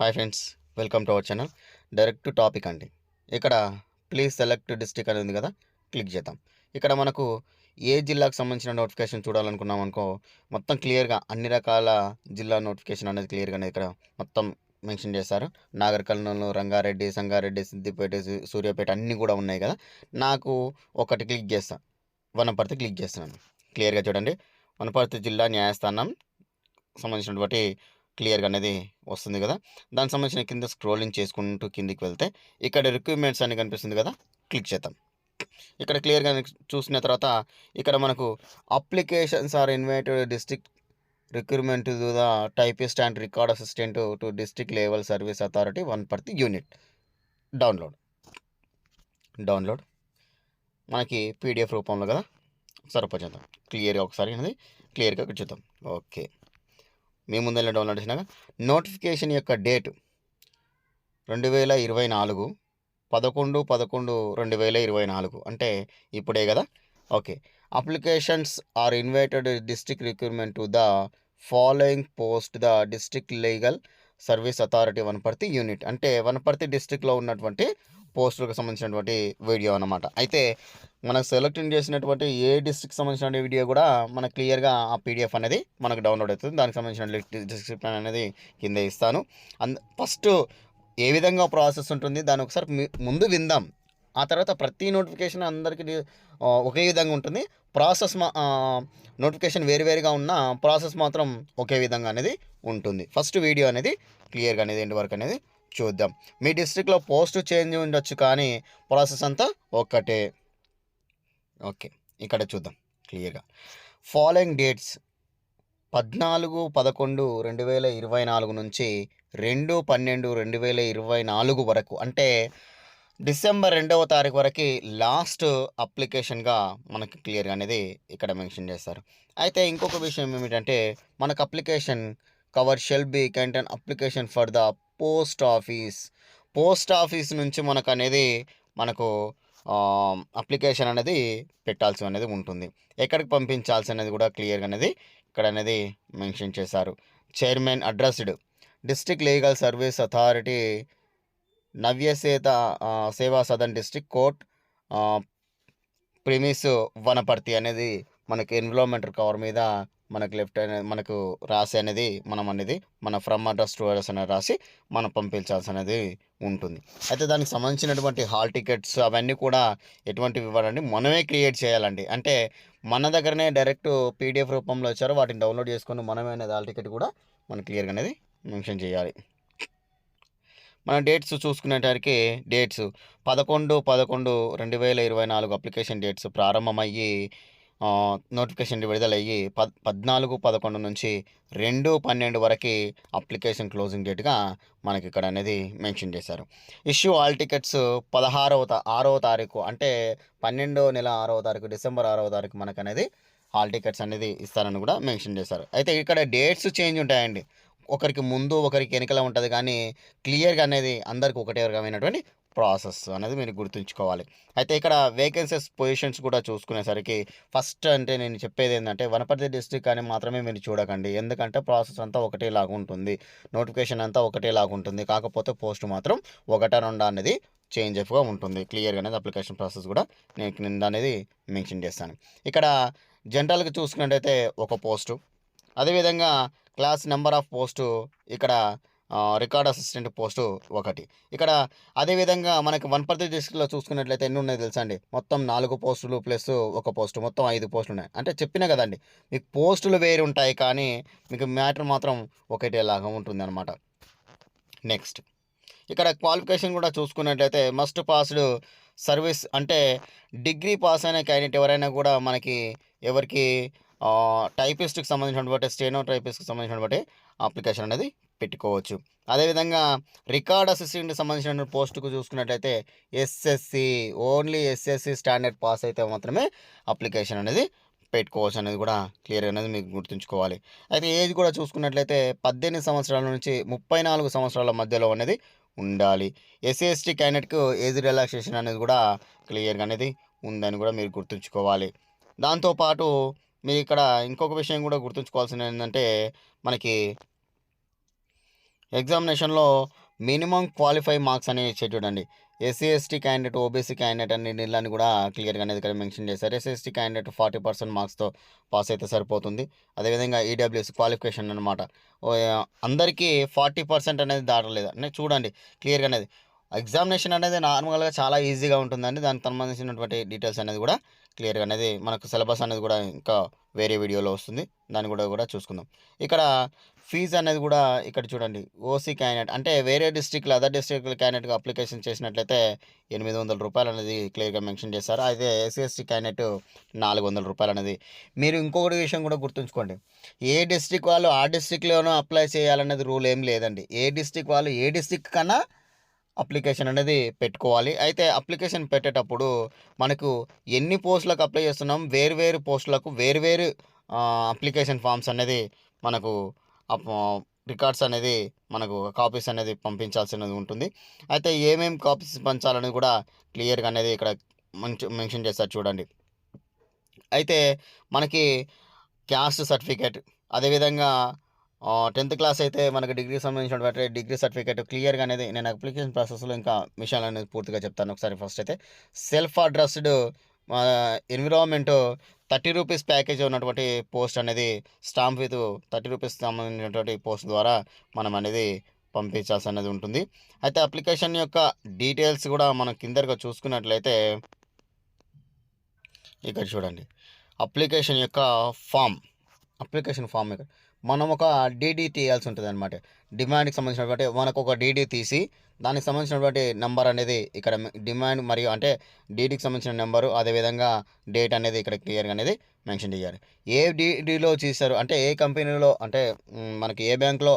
Hi friends welcome to our channel direct topic అండి. ఇక్కడ please select district అనేది ఉంది కదా క్లిక్ చేద్దాం. ఇక్కడ మనకు ఏ జిల్లాకు సంబంధించిన నోటిఫికేషన్ చూడాలనుకున్నాం అనుకో మొత్తం క్లియర్గా అన్ని రకాల జిల్లా నోటిఫికేషన్ అనేది క్లియర్గా ఇక్కడ మొత్తం మెన్షన్ చేశారు. నాగర్ కర్నూలు రంగారెడ్డి సంగారెడ్డి సిద్దిపేట సూర్యాపేట అన్నీ కూడా ఉన్నాయి కదా. నాకు ఒకటి క్లిక్ చేస్తా. వనపర్తి క్లిక్ చేస్తున్నాను. క్లియర్గా చూడండి. వనపర్తి జిల్లా న్యాయస్థానం సంబంధించినటువంటి క్లియర్గా అనేది వస్తుంది కదా! దానికి సంబంధించిన కింద స్క్రోలింగ్ చేసుకుంటూ కిందికి వెళ్తే ఇక్కడ రిక్రూట్మెంట్స్ అని కనిపిస్తుంది కదా! క్లిక్ చేద్దాం. ఇక్కడ క్లియర్గా చూసిన తర్వాత ఇక్కడ మనకు applications are invited district recruitment to the typist and record assistant to district level service authority Wanaparthy unit. Download. Download. మనకి పీడిఎఫ్ రూపంలో కదా! సరిపోచేద్దాం క్లియర్గా ఒకసారి అనేది క్లియర్గా చూద్దాం. ఓకే. మీ ముందర డౌన్లోడ్ చేసినాక నోటిఫికేషన్ యొక్క డేట్ రెండు వేల ఇరవై నాలుగు పదకొండు పదకొండు రెండు వేల ఇరవై నాలుగు. అంటే ఇప్పుడే కదా? Okay applications are invited district recruitment to the following post the district legal service authority Wanaparthy unit అంటే వనపర్తి డిస్ట్రిక్ట్లో ఉన్నటువంటి పోస్టులకు సంబంధించినటువంటి వీడియో అన్నమాట. అయితే మనకు సెలెక్ట్ చేసినటువంటి ఏ డిస్ట్రిక్ట్ సంబంధించిన వీడియో కూడా మనకు క్లియర్గా ఆ పీడిఎఫ్ అనేది మనకు డౌన్లోడ్ అవుతుంది. దానికి సంబంధించిన డిస్క్రిప్షన్ అనేది కింద ఇస్తాను. అంద ఫస్ట్ ఏ విధంగా ప్రాసెస్ ఉంటుంది దాని ఒకసారి ముందు విందాం. ఆ తర్వాత ప్రతి నోటిఫికేషన్ అందరికీ ఒకే విధంగా ఉంటుంది. ప్రాసెస్ మా నోటిఫికేషన్ వేరువేరుగా ఉన్న ప్రాసెస్ మాత్రం ఒకే విధంగా అనేది ఉంటుంది. ఫస్ట్ వీడియో అనేది క్లియర్గా అనేది ఎండ్ వరకు అనేది చూద్దాం. మీ డిస్ట్రిక్ట్లో పోస్ట్ చేంజ్ ఉండొచ్చు కానీ ప్రాసెస్ అంతా ఒక్కటే. ఓకే ఇక్కడ చూద్దాం క్లియర్గా. ఫాలోయింగ్ డేట్స్ పద్నాలుగు పదకొండు రెండు వేల ఇరవై నాలుగు నుంచి రెండు పన్నెండు రెండు వేల ఇరవై నాలుగు వరకు అంటే డిసెంబర్ రెండవ తారీఖు వరకు లాస్ట్ అప్లికేషన్గా మనకి క్లియర్గా అనేది ఇక్కడ మెన్షన్ చేస్తారు. అయితే ఇంకొక విషయం ఏమిటంటే మనకు application cover shall be contain application for the post office. Post office నుంచి మనకు అనేది మనకు అప్లికేషన్ అనేది పెట్టాల్సి అనేది ఉంటుంది. ఎక్కడికి పంపించాల్సి అనేది కూడా క్లియర్గా అనేది ఇక్కడ అనేది మెన్షన్ చేశారు. Chairman addressed district legal service authority నవ్యసేత Seva Sadan district court premise Wanaparthy అనేది మనకి ఎన్విరాన్మెంట్ కవర్ మీద మనకు లెఫ్ట్ అనేది మనకు రాసి అనేది మనం అనేది మన ఫ్రమ్ అడ్రస్ టు అడ్రస్ అనేది రాసి మనం పంపించాల్సి అనేది ఉంటుంది. అయితే దానికి సంబంధించినటువంటి హాల్ టికెట్స్ అవన్నీ కూడా ఎటువంటివి ఇవ్వాలండి మనమే క్రియేట్ చేయాలండి. అంటే మన దగ్గరనే డైరెక్ట్ పీడిఎఫ్ రూపంలో వచ్చారు వాటిని డౌన్లోడ్ చేసుకొని మనమే అనేది హాల్ టికెట్ కూడా మనం క్లియర్గా అనేది మెన్షన్ చేయాలి. మన డేట్స్ చూసుకునేటానికి డేట్స్ పదకొండు పదకొండు రెండు వేల ఇరవై నాలుగు అప్లికేషన్ డేట్స్ ప్రారంభమయ్యి నోటిఫికేషన్ విడుదలయ్యి పద్ పద్నాలుగు పదకొండు నుంచి రెండు పన్నెండు వరకు అప్లికేషన్ క్లోజింగ్ డేట్గా మనకి ఇక్కడ అనేది మెన్షన్ చేశారు. ఇష్యూ ఆల్ టికెట్స్ పదహారవ ఆరవ తారీఖు అంటే పన్నెండో నెల ఆరవ తారీఖు డిసెంబర్ ఆరవ తారీఖు మనకు అనేది హాల్ టికెట్స్ అనేది ఇస్తారని కూడా మెన్షన్ చేశారు. అయితే ఇక్కడ డేట్స్ చేంజ్ ఉంటాయండి. ఒకరికి ముందు ఒకరికి వెనుకల ఉంటుంది కానీ క్లియర్గా అనేది అందరికి ఒకటే రకమైనటువంటి ప్రాసెస్ అనేది మీరు గుర్తుంచుకోవాలి. అయితే ఇక్కడ వేకెన్సీస్ పొజిషన్స్ కూడా చూసుకునేసరికి ఫస్ట్ అంటే నేను చెప్పేది ఏంటంటే వనపర్తి డిస్ట్రిక్ట్ అని మాత్రమే మీరు చూడకండి. ఎందుకంటే ప్రాసెస్ అంతా ఒకటేలాగా ఉంటుంది. నోటిఫికేషన్ అంతా ఒకటేలాగా ఉంటుంది. కాకపోతే పోస్ట్ మాత్రం ఒకట రెండా అనేది చేంజ్ అప్గా ఉంటుంది. క్లియర్గా అనేది అప్లికేషన్ ప్రాసెస్ కూడా నేను నింద అనేది మెన్షన్ చేస్తాను. ఇక్కడ జనరల్గా చూసుకున్నట్టయితే ఒక పోస్టు అదేవిధంగా క్లాస్ నెంబర్ ఆఫ్ పోస్టు ఇక్కడ రికార్డ్ అసిస్టెంట్ పోస్టు ఒకటి. ఇక్కడ అదేవిధంగా మనకి వనపర్తి డిస్ట్రిక్ట్లో చూసుకున్నట్లయితే ఎన్ని ఉన్నాయి తెలుసా అండి? మొత్తం నాలుగు పోస్టులు ప్లస్ ఒక పోస్టు. మొత్తం ఐదు పోస్టులు ఉన్నాయి అంటే చెప్పినా కదండి మీకు పోస్టులు వేరు ఉంటాయి కానీ మీకు మ్యాటర్ మాత్రం ఒకటేలాగా ఉంటుంది అనమాట నెక్స్ట్ ఇక్కడ క్వాలిఫికేషన్ కూడా చూసుకున్నట్లయితే మస్ట్ పాస్డ్ సర్వీస్ అంటే డిగ్రీ పాస్ అయిన క్యాండిడేట్ ఎవరైనా కూడా మనకి ఎవరికి టైపిస్ట్కి సంబంధించినటువంటి స్టేనో టైపిస్ట్కి సంబంధించినటువంటి అప్లికేషన్ అనేది పెట్టుకోవచ్చు. అదేవిధంగా రికార్డ్ అసిస్టెంట్కి సంబంధించిన పోస్టుకు చూసుకున్నట్లయితే SSC only SSC standard pass అయితే మాత్రమే అప్లికేషన్ అనేది పెట్టుకోవచ్చు అనేది కూడా క్లియర్ అనేది మీకు గుర్తుంచుకోవాలి. అయితే ఏజ్ కూడా చూసుకున్నట్లయితే పద్దెనిమిది సంవత్సరాల నుంచి ముప్పై నాలుగు సంవత్సరాల మధ్యలో అనేది ఉండాలి. ఎస్సీ ఎస్టీ క్యాండిడేట్కు ఏజ్ రిలాక్సేషన్ అనేది కూడా క్లియర్గా అనేది ఉందని కూడా మీరు గుర్తుంచుకోవాలి. దాంతోపాటు మీరు ఇక్కడ ఇంకొక విషయం కూడా గుర్తుంచుకోవాల్సింది ఏంటంటే మనకి ఎగ్జామినేషన్‌లో మినిమం క్వాలిఫై మార్క్స్ అనేవి ఇచ్చే చూడండి. SC, ST candidate, OBC candidate అని నీళ్ళని కూడా క్లియర్‌గా అనేది ఇక్కడ మెన్షన్ చేశారు. ఎస్సీ, ఎస్టీ క్యాండిడేట్ 40% మార్క్స్‌తో పాస్ అయితే సరిపోతుంది. అదేవిధంగా ఈడబ్ల్యూఎస్ క్వాలిఫికేషన్ అనమాట. అందరికీ 40% అనేది దాటలేదు. అంటే చూడండి క్లియర్‌గా అనేది. ఎగ్జామినేషన్ అనేది నార్మల్‌గా చాలా ఈజీగా ఉంటుందండి. దానికి సంబంధించినటువంటి డీటెయిల్స్ అనేది కూడా క్లియర్‌గా అనేది మనకు సిలబస్ అనేది కూడా ఇంకా వేరే వీడియోలో వస్తుంది. దాన్ని కూడా కూడా చూసుకుందాం. ఇక్కడ ఫీజు అనేది కూడా ఇక్కడ చూడండి. ఓసీ క్యాండిడేట్ అంటే వేరే డిస్ట్రిక్ట్‌లో అదర్ డిస్ట్రిక్ట్‌ల క్యాండిడేట్‌గా అప్లికేషన్ చేసినట్లయితే ఎనిమిది వందల రూపాయలు అనేది క్లియర్‌గా మెన్షన్ చేశారు. అయితే ఎస్సీ, ఎస్టీ క్యాండిడేట్ రూ. 400 అనేది. మీరు ఇంకొకటి విషయం కూడా గుర్తుంచుకోండి. ఏ డిస్ట్రిక్ట్ వాళ్ళు ఆ డిస్ట్రిక్ట్‌లోనూ అప్లై చేయాలనేది రూల్ ఏం లేదండి. ఏ డిస్ట్రిక్ట్ వాళ్ళు ఏ డిస్ట్రిక్ట్ కన్నా అప్లికేషన్ అనేది పెట్టుకోవాలి. అయితే అప్లికేషన్ పెట్టేటప్పుడు మనకు ఎన్ని పోస్టులకు అప్లై చేస్తున్నాం వేరు వేరు పోస్టులకు వేరు వేరు అప్లికేషన్ ఫార్మ్స్ అనేది మనకు రికార్డ్స్ అనేది మనకు కాపీస్ అనేది పంపించాల్సినది ఉంటుంది. అయితే ఏమేమి కాపీస్ పంచాలని కూడా క్లియర్‌గా అనేది ఇక్కడ మంచి మెన్షన్ చేస్తారు చూడండి. అయితే మనకి క్యాస్ట్ సర్టిఫికేట్ అదేవిధంగా టెన్త్ క్లాస్ అయితే మనకు డిగ్రీకి సంబంధించినటువంటి డిగ్రీ సర్టిఫికేట్ క్లియర్‌గా అనేది నేను అప్లికేషన్ ప్రాసెస్‌లో ఇంకా విషయాలనేది పూర్తిగా చెప్తాను. ఒకసారి ఫస్ట్ అయితే self addressed environment thirty rupees package ఉన్నటువంటి పోస్ట్ అనేది స్టాంప్ విత్ థర్టీ రూపీస్ సంబంధించినటువంటి పోస్ట్ ద్వారా మనం అనేది పంపించాల్సి అనేది ఉంటుంది. అయితే అప్లికేషన్ యొక్క డీటెయిల్స్ కూడా మనం కిందగా చూసుకున్నట్లయితే ఇక్కడ చూడండి. అప్లికేషన్ యొక్క ఫామ్ అప్లికేషన్ ఫామ్ ఇక్కడ మనం ఒక డీడీ తీయాల్సి ఉంటుంది అనమాట డిమాండ్‌కి సంబంధించినటువంటి మనకు ఒక డీడీ తీసి దానికి సంబంధించినటువంటి నెంబర్ అనేది ఇక్కడ డిమాండ్ మరియు అంటే డీడీకి సంబంధించిన నెంబరు అదేవిధంగా డేట్ అనేది ఇక్కడ క్లియర్‌గా అనేది మెన్షన్ చేయాలి. ఏ డీడీలో చేశారు అంటే ఏ కంపెనీలో అంటే మనకి ఏ బ్యాంక్‌లో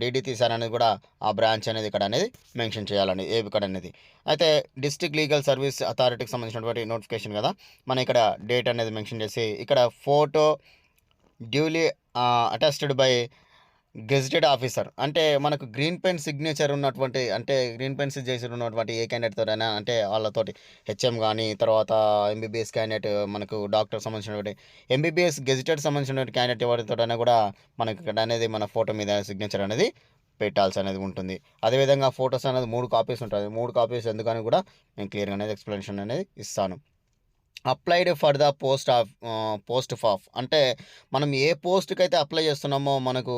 డీడీ తీశారనేది కూడా ఆ బ్రాంచ్ అనేది ఇక్కడ అనేది మెన్షన్ చేయాలండి. ఏ ఇక్కడ అనేది. అయితే డిస్ట్రిక్ట్ లీగల్ సర్వీస్ అథారిటీకి సంబంధించినటువంటి నోటిఫికేషన్ కదా! మనం ఇక్కడ డేట్ అనేది మెన్షన్ చేసి ఇక్కడ photo duly attested by gazetted officer అంటే మనకు గ్రీన్ పెన్ సిగ్నేచర్ ఉన్నటువంటి అంటే గ్రీన్ పెన్ సిగ్నేచర్ ఉన్నటువంటి ఏ క్యాండిడేట్‌తోనైనా అంటే వాళ్ళతోటి హెచ్ఎం కానీ తర్వాత M B B S candidate మనకు డాక్టర్ సంబంధించినటువంటి M B B S gazetted సంబంధించినటువంటి క్యాండిడేట్ ఎవరితోటైనా కూడా మనకి ఇక్కడ అనేది మన ఫోటో మీద సిగ్నేచర్ అనేది పెట్టాల్సి అనేది ఉంటుంది. అదేవిధంగా ఫోటోస్ అనేది మూడు కాపీస్ ఉంటుంది మూడు కాపీస్ ఎందుకని కూడా నేను క్లియర్‌గా అనేది ఎక్స్‌ప్లనేషన్ అనేది ఇస్తాను. Applied for the post of post of అంటే మనం ఏ పోస్ట్‌కైతే అప్లై చేస్తున్నామో మనకు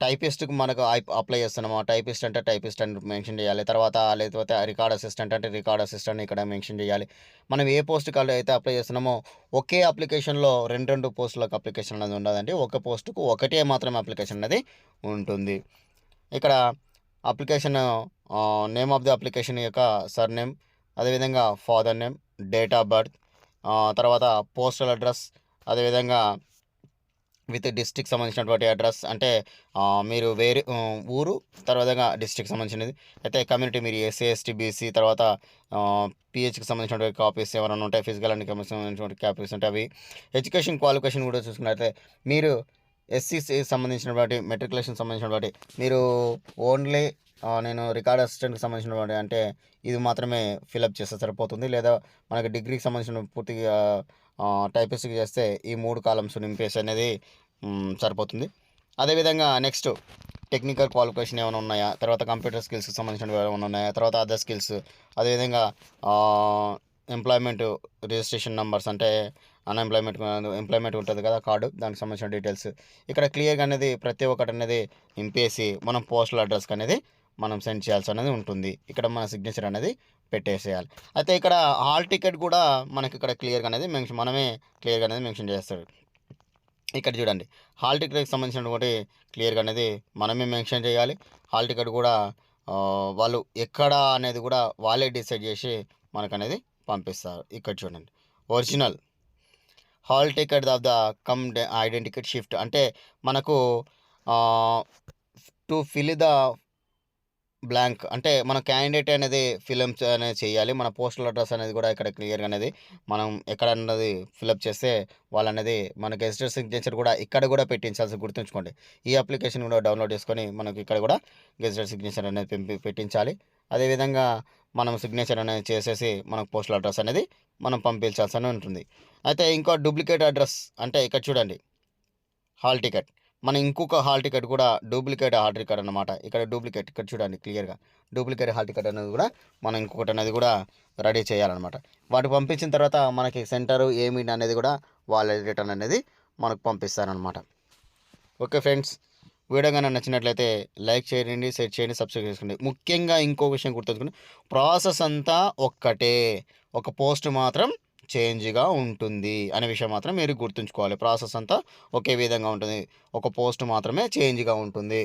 టైపిస్ట్‌కి మనకు అప్ అప్లై చేస్తున్నామో టైపిస్ట్ అంటే టైపిస్ట్ అని మెన్షన్ చేయాలి. తర్వాత లేకపోతే రికార్డ్ అసిస్టెంట్ అంటే రికార్డ్ అసిస్టెంట్ ఇక్కడ మెన్షన్ చేయాలి. మనం ఏ పోస్ట్‌కి అయితే అప్లై చేస్తున్నామో ఒకే అప్లికేషన్‌లో 2, 2 పోస్టులకు అప్లికేషన్ అనేది ఉండదండి. ఒక పోస్ట్‌కు ఒకటే మాత్రమే అప్లికేషన్ అనేది ఉంటుంది. ఇక్కడ application name of the application యొక్క సర్‌నేమ్ అదేవిధంగా father name, date of birth తర్వాత పోస్టల్ అడ్రస్ అదేవిధంగా విత్ డిస్టిక్ సంబంధించినటువంటి అడ్రస్ అంటే మీరు వేరే ఊరు తర్వాత డిస్టిక్ సంబంధించినది. అయితే కమ్యూనిటీ మీరు ఎస్సీ, ఎస్టీ, బీసీ తర్వాత పిహెచ్కి పీహెచ్‌కి సంబంధించినటువంటి కాపీస్ ఏమైనా ఉంటాయి. ఫిజికల్ అండ్ కెమిస్ట్రీకి సంబంధించినటువంటి కాపీస్ ఉంటాయి. అవి ఎడ్యుకేషన్ క్వాలిఫికేషన్ కూడా చూసుకున్నట్లయితే మీరు ఎస్సీసీ సంబంధించినటువంటి మెట్రికులేషన్ సంబంధించినటువంటి మీరు ఓన్లీ నేను రికార్డ్ అసిస్టెంట్‌కి సంబంధించినటువంటి అంటే ఇది మాత్రమే ఫిలప్ చేస్తే సరిపోతుంది. లేదా మనకి డిగ్రీకి సంబంధించిన పూర్తిగా టైపిస్ట్‌కి చేస్తే ఈ మూడు కాలమ్స్ నింపేసి అనేది సరిపోతుంది. అదేవిధంగా నెక్స్ట్ టెక్నికల్ క్వాలిఫికేషన్ ఏమైనా ఉన్నాయా? తర్వాత కంప్యూటర్ స్కిల్స్‌కి సంబంధించినవి ఏమైనా ఉన్నాయా? తర్వాత అదర్ స్కిల్స్ అదేవిధంగా ఎంప్లాయ్‌మెంట్ రిజిస్ట్రేషన్ నెంబర్స్ అంటే అన్‌ఎంప్లాయ్‌మెంట్ ఎంప్లాయ్‌మెంట్ ఉంటుంది కదా! కార్డు దానికి సంబంధించిన డీటెయిల్స్ ఇక్కడ క్లియర్‌గా అనేది ప్రతి ఒక్కటి అనేది నింపేసి మనం పోస్టల్ అడ్రస్‌కి అనేది మనం సెండ్ చేయాల్సి అనేది ఉంటుంది. ఇక్కడ మన సిగ్నేచర్ అనేది పెట్టేసేయాలి. అయితే ఇక్కడ హాల్ టికెట్ కూడా మనకి ఇక్కడ క్లియర్‌గా అనేది మెన్షన్ మనమే క్లియర్‌గా అనేది మెన్షన్ చేస్తారు ఇక్కడ చూడండి. హాల్ టికెట్‌కి సంబంధించినటువంటి క్లియర్‌గా అనేది మనమే మెన్షన్ చేయాలి. హాల్ టికెట్ కూడా వాళ్ళు ఎక్కడ అనేది కూడా వాళ్ళే డిసైడ్ చేసి మనకనేది పంపిస్తారు. ఇక్కడ చూడండి. Original hall ticket of the cum the ఐడెంటికేట్ shift అంటే మనకు టు ఫిల్ ద బ్లాంక్ అంటే మన క్యాండిడేట్ అనేది ఫిలమ్స్ అనేది చేయాలి. మన పోస్టల్ అడ్రస్ అనేది కూడా ఇక్కడ క్లియర్‌గా అనేది మనం ఎక్కడన్నది ఫిలప్ చేస్తే వాళ్ళనేది మన గెజిటెడ్ సిగ్నేచర్ కూడా ఇక్కడ కూడా పెట్టించాల్సి గుర్తుంచుకోండి. ఈ అప్లికేషన్ కూడా డౌన్‌లోడ్ చేసుకొని మనకి ఇక్కడ కూడా గెజిటెడ్ సిగ్నేచర్ అనేది పెంపి పెట్టించాలి. అదేవిధంగా మనం సిగ్నేచర్ అనేది చేసేసి మనకు పోస్టల్ అడ్రస్ అనేది మనం పంపించాల్సి ఉంటుంది. అయితే ఇంకో డూప్లికేట్ అడ్రస్ అంటే ఇక్కడ చూడండి. హాల్ టికెట్ మన ఇంకొక హాల్ టికెట్ కూడా డూప్లికేట్ హాల్ టికెట్ అనమాట ఇక్కడ డూప్లికేట్ ఇక్కడ చూడండి క్లియర్గా డూప్లికేట్ హాల్ టికెట్ అనేది కూడా మనం ఇంకొకటి అనేది కూడా రెడీ చేయాలన్నమాట. వాటి పంపించిన తర్వాత మనకి సెంటర్ ఏమి అనేది కూడా వాళ్ళ రిటర్న్ అనేది మనకు పంపిస్తారనమాట ఓకే ఫ్రెండ్స్ వీడియో కానీ నచ్చినట్లయితే లైక్ చేయండి షేర్ చేయండి సబ్స్క్రైబ్ చేసుకోండి. ముఖ్యంగా ఇంకో విషయం గుర్తుంచుకోండి. ప్రాసెస్ అంతా ఒక్కటే. ఒక పోస్ట్ మాత్రం చేంజ్గా ఉంటుంది అనే విషయం మాత్రం మీరు గుర్తుంచుకోవాలి. ప్రాసెస్ అంతా ఒకే విధంగా ఉంటుంది. ఒక పోస్ట్ మాత్రమే చేంజ్గా ఉంటుంది.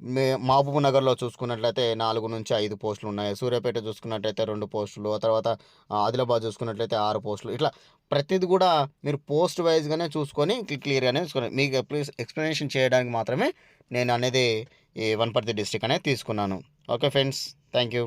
మే మహబూబ్ నగర్లో చూసుకున్నట్లయితే నాలుగు నుంచి ఐదు పోస్టులు ఉన్నాయి. సూర్యాపేట చూసుకున్నట్లయితే రెండు పోస్టులు ఆ తర్వాత ఆదిలాబాద్ చూసుకున్నట్లయితే ఆరు పోస్టులు. ఇట్లా ప్రతిది కూడా మీరు పోస్ట్ వైజ్గానే చూసుకొని క్లియర్గానే చూసుకొని మీకు ప్లీజ్ ఎక్స్ప్లెనేషన్ చేయడానికి మాత్రమే నేను అనేది ఈ వనపర్తి డిస్టిక్ అనేది తీసుకున్నాను. Okay friends thank you.